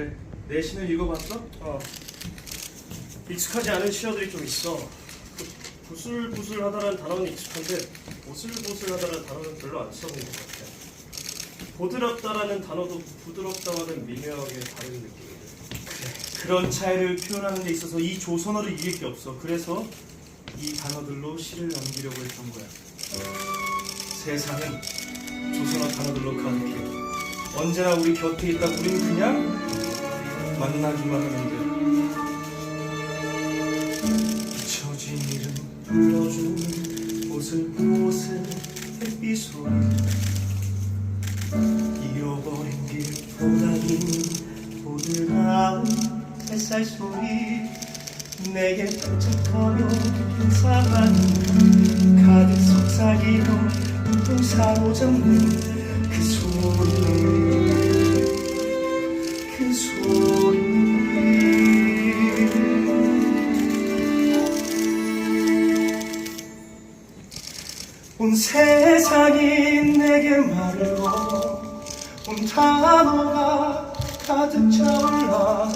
그래 내 신을 읽어봤어? 어. 익숙하지 않은 시어들이 좀 있어. 그 부슬부슬하다라는 단어는 익숙한데 보슬보슬하다라는 단어는 별로 안 써본 것 같아. 보드랍다라는 단어도 부드럽다와는 미묘하게 다른 느낌인데. 그런 차이를 표현하는 데 있어서 이 조선어를 이길 게 없어 그래서 이 단어들로 시를 남기려고 했던 거야 세상은 조선어 단어들로 가득해 언제나 우리 곁에 있다 우린 그냥 만나기만 돼 잊혀진 이름 불러주는 보슬보슬 햇빛 소리 잃어버린 길 보다니 보드라운 햇살 소리 내게 도착하며 사랑이 가득 속삭이며 또 사로잡는 온 세상이 내게 걸어 온 단어가 가득 차올라.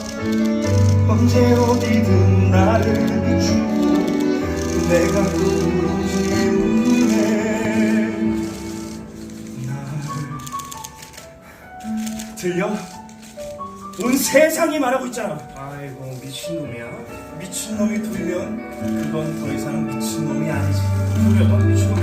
언제 어디든 나를 비추고 내가 나를. 들려? 온 세상이 말하고 있잖아. 아이고 미친놈이야. 미친놈이 들면 그건 더 이상 미친놈이 아니지. 너 미친놈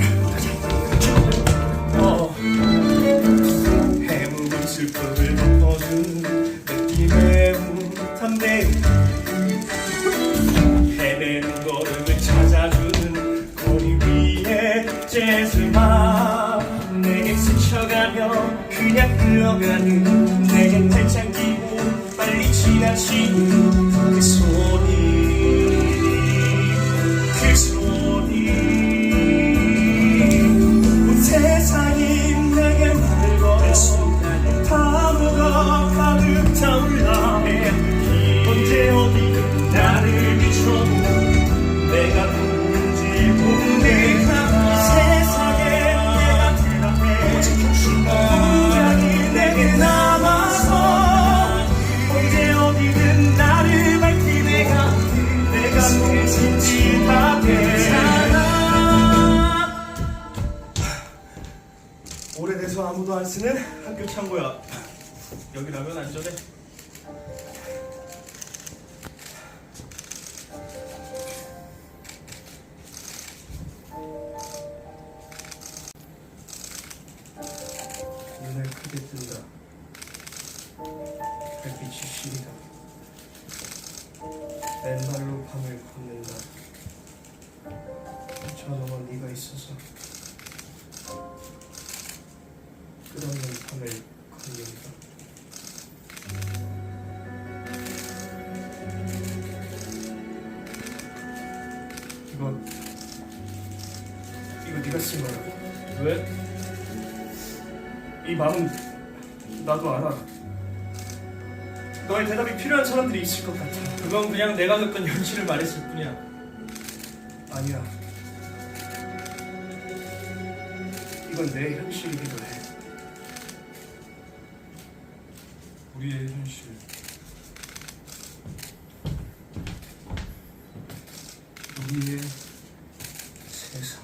스쳐가며 그냥 흘러가는 내겐 발창기고 빨리 지나치는 그 소리 아무도 안 쓰는 학교 창고야. 여기라면 안전해. 눈을 크게 뜬다. 별빛이 시리다. 맨발로 밤을 걷는다. 저 너머 네가 있어서 밤을 걷는다. 이거 이거 네가 쓴 거라고? 왜? 이 마음 나도 알아. 너의 대답이 필요한 사람들이 있을 것 같아. 그건 그냥 내가 겪은 현실을 말했을 뿐이야. 아니야. 이건 내 현실이기도 해. 우리의 현실 우리의 세상.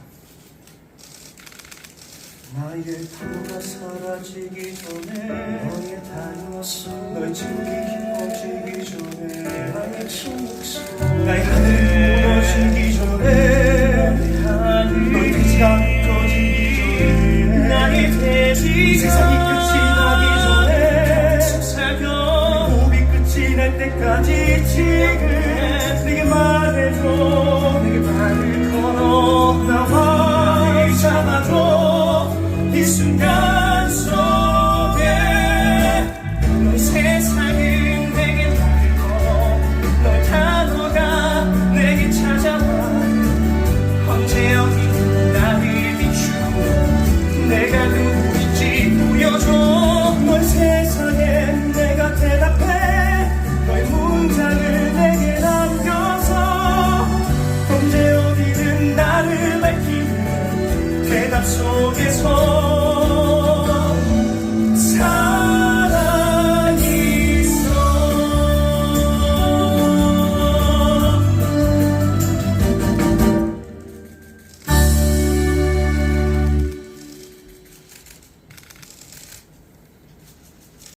나의 타가 사라지기 전에 너의 다이너스 널 즐기기 꺼지기 전에 나의 침묵 속 나의 하늘. 때까지 지금 내게 말해줘. 내게 말을 걸어 나와. 내게 잡아줘. 이 순간 속에서